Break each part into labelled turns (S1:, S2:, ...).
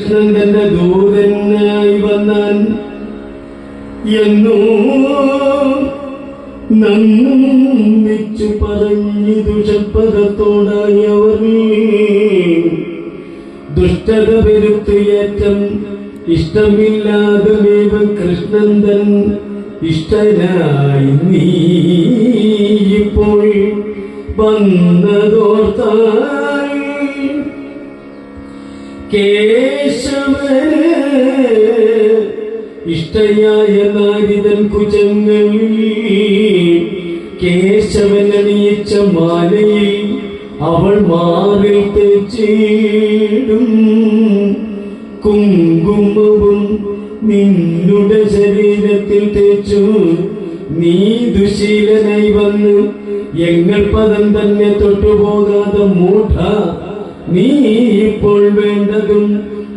S1: കൃഷ്ണൻ തന്റെ ദൂതനായി വന്നാൻ എന്നോ നന്ദിച്ചു പറഞ്ഞു ദുഷപ്പദത്തോടായി അവർ ദുഷ്ടത വരുത്തിയേറ്റം ഇഷ്ടമില്ലാതെ ദൈവം കൃഷ്ണൻ തൻ ഇഷ്ടനായി നീ ഇപ്പോൾ വന്നതോർത്താൽ കേശവന് ഇഷ്ടയായ നാരിതൻ കുജങ്ങളിൽ കേശവൻ അണിയിച്ച മാലയിൽ അവൾ മാറിൽ തെച്ചിടും. കുങ്കുമവും നിന്നുടെ ശരീരത്തിൽ തേച്ചു. നീ ദുശീലനായി വന്ന് എങ്ങൾ പദം തന്നെ തൊട്ടുപോകാതെ മൂഢ നീ ഇപ്പോൾ വേണ്ടതും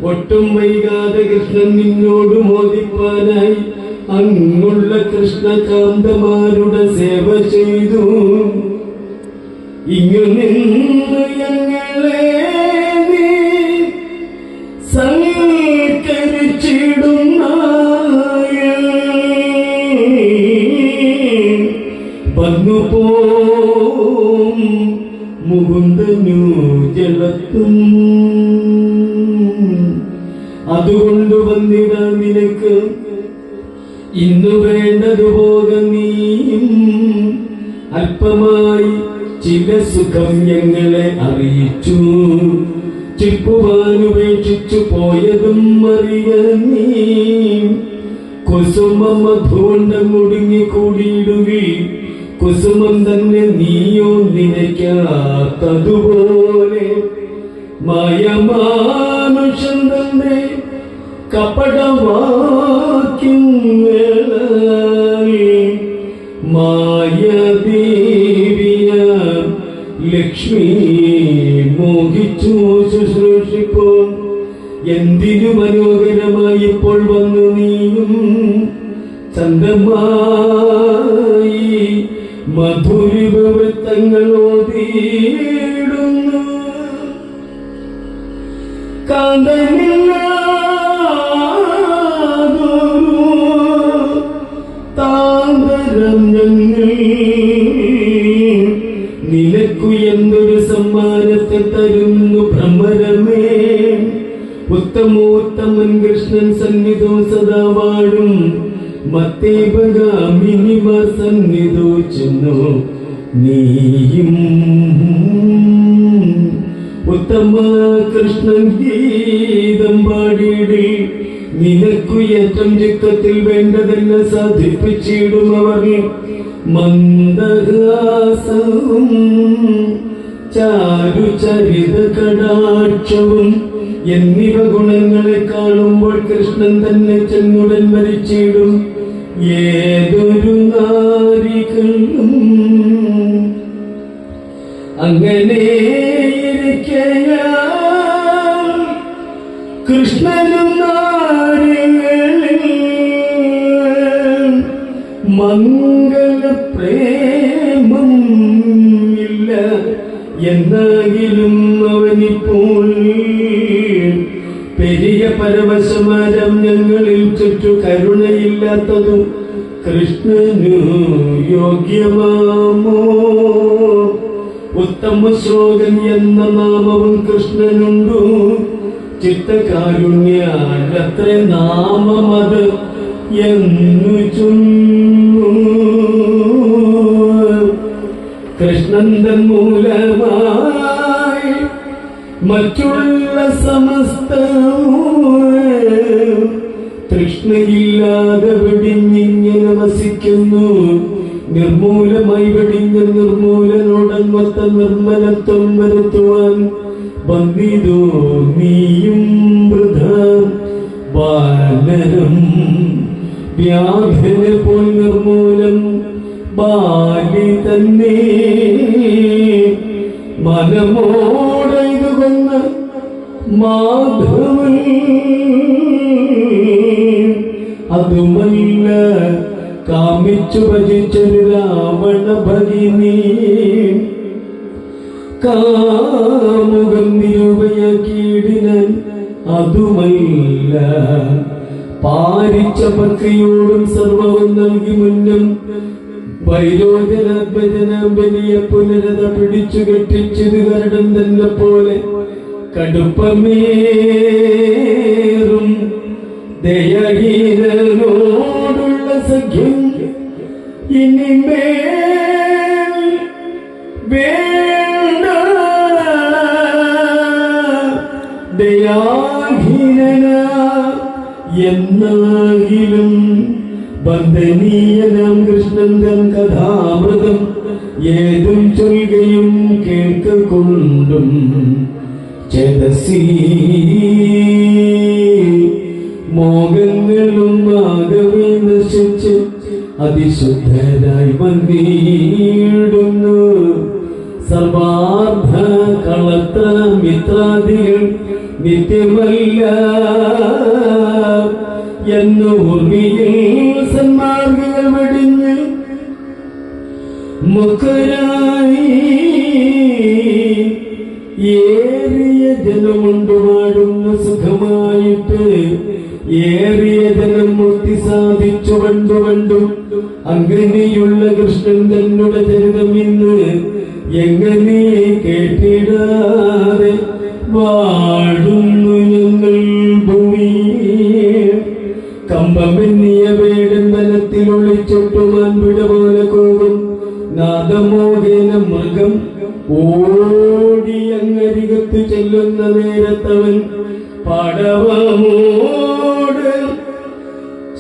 S1: ഒട്ടും വൈകാതെ കൃഷ്ണൻ നിന്നോട് മോദിപ്പാനായി അങ്ങുള്ള കൃഷ്ണകാന്തമാരുടെ സേവ ചെയ്തു. ഇങ്ങു നിന്ന് ഞങ്ങളെ ഇന്നു വേണ്ടതുപോലെ നീയും. അല്പമായി ചില സുഖം ഞങ്ങളെ അറിയിച്ചു. ചിപ്പുവാനുപേക്ഷിച്ചു പോയതും അറിയ നീ കുസുമം മധുകൊണ്ട് മുടുങ്ങി കുസുമം തന്നെ നീയോ നിനയ്ക്കാത്തതുപോലെ മയമാനുഷൻ തന്നെ ലക്ഷ്മി മോഹിച്ചു ശുശ്രൂഷിപ്പോൾ എന്തിനു മനോഹരമായി ഇപ്പോൾ വന്നു നീയും? ചന്തമായി മധുരിവൃത്തങ്ങളോതിയിടുന്നു കാന്തമില്ലാതൊരു ഉത്തമോത്തമൻ കൃഷ്ണൻ സന്നിധോ സദാ വാഴും. മത്തേപഗാമിനിമ സന്നിധോ ചെന്നു നീയും. ഉത്തമ കൃഷ്ണൻ ഗീതം പാടിയിടി നിനക്കു ഏറ്റം ചിത്തത്തിൽ വേണ്ടതെല്ലാം സാധിപ്പിച്ചിടും അവർ. മന്ദഹാസവും ചാരുചരിത കടാക്ഷവും എന്നിവ ഗുണങ്ങളെ കാണുമ്പോൾ കൃഷ്ണൻ തന്നെ ചെന്നുടൻ മരിച്ചിടും. ഏതൊരു അങ്ങനെ കൃഷ്ണനും നാരികളിൽ പെരിയ പരമസമാരം ഞങ്ങളിൽ ചുറ്റു കരുണയില്ലാത്തതും കൃഷ്ണനു യോഗ്യമാമോ? ഉത്തമ ശ്ലോകൻ എന്ന നാമവും കൃഷ്ണനുണ്ടു. ചിത്തകാരുണ്യാലത്ര നാമമത് എന്നു ചൊല്ലു കൃഷ്ണൻ മൂലമായി മറ്റുള്ള സമസ്ത തൃഷ്ണയില്ലാതെ വെടിഞ്ഞിങ്ങനെ വസിക്കുന്നു. നിർമൂലമായി വെടിഞ്ഞ നിർമൂലനോടങ്ങത്ത നിർമ്മലത്വം വരുത്തുവാൻ വന്നിതോ നീയും വൃഥ ബാലനം വ്യാഘ്രനെ പോൽ നിർമൂലം ബാലി തന്നെ. മനമോ മാധവൻ. അതുമല്ല കാമിച്ചു ഭജിച്ചത് രാവണ ഭഗിനി. കാമുകൻ നിരൂപയാക്കിയിടിനാൻ അത് അതുമല്ല. പാരിച്ച പക്കയോടും സർവവും നൽകി മുന്നും വൈരോചനാത്മജനാം വലിയ പുനരത പിടിച്ചു കെട്ടിച്ചത് കരടം തന്നെ പോലെ കടുപ്പമേറും ദയഹീനോടുള്ള സഖ്യം ഇനിമേൽ വേണ്ട. ദയാഹീനന എന്നാകിലും ബന്ധനീയനാം കൃഷ്ണൻ തൻ കഥാമൃതം ഏതും ചൊൽകയും കേൾക്കൊണ്ടും മോഹങ്ങളും ഭാഗമേ നശിച്ച് അതിശുദ്ധരായി വന്നിടുന്നു. സർവാർത്ഥ കളത്ത മിത്രാദികൾ നിത്യമല്ല എന്ന് ഉർവിയിൽ ഏറിയ ജനമുണ്ട് വാടുന്ന സുഖമായിട്ട്. ഏറിയ ജനം മുക്തി സാധിച്ചു കണ്ടു കണ്ടും അങ്ങനെയുള്ള കൃഷ്ണൻ തന്നുടെ ചരിതം എങ്ങനെ കേട്ടിടാതെ. വാഴുന്നു അങ്ങരികത്ത് ചെല്ലുന്ന നേരത്തവൻ പടവമോട്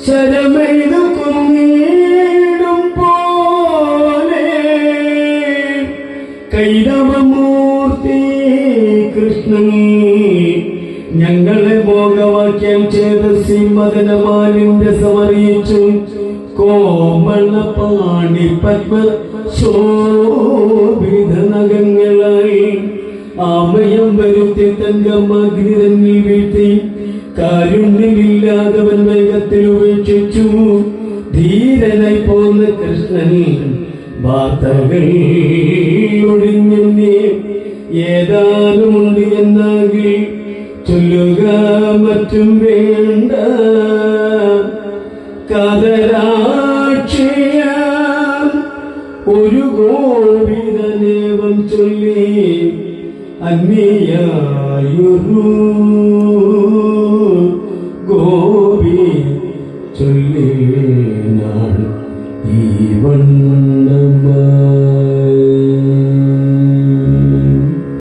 S1: ശരമെയ്തു കുന്നീടും പോലെ കൈതവമൂർത്തി കൃഷ്ണൻ ഞങ്ങളെ ഭോഗവാക്യം ചെയ്ത സിംഹദനമാലിന്റെ സമറിയിച്ചു കോമള പാണി പത്മ നഖങ്ങളായി ആമയം വരുത്തി തങ്കമാഗ്നി തന്നിൽ വീഴ്ത്തി. കാരുണ്യമില്ലാതവൻ വേഗത്തിൽ ഉപേക്ഷിച്ചു. ധീരനായി പോന്ന കൃഷ്ണൻ വാർത്തകൾ ഒഴിഞ്ഞെന്നെ. ഏതാനുമുണ്ട് എന്നാകിൽ ചൊല്ലുക മറ്റും വേണ്ട. അന്യായൊരു ഗോപി ചൊല്ലിനാൾ ഈ വണ്ണ